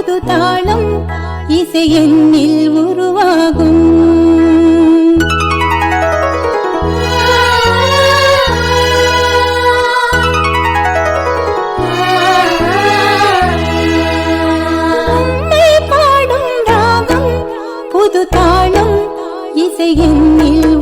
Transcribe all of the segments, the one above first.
புது தாளம் இசை எண்ணில் உருவாகும் பாடும் ராகம் புது தாளம் இசை எண்ணில்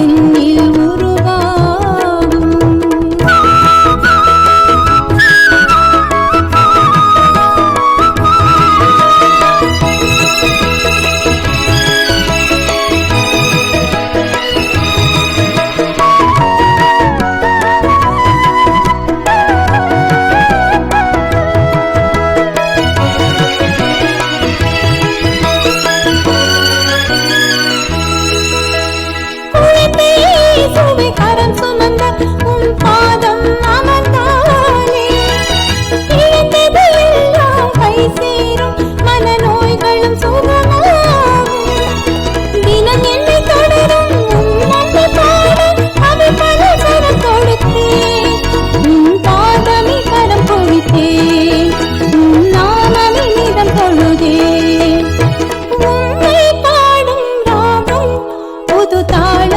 എന്നിൽ தாய்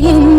saying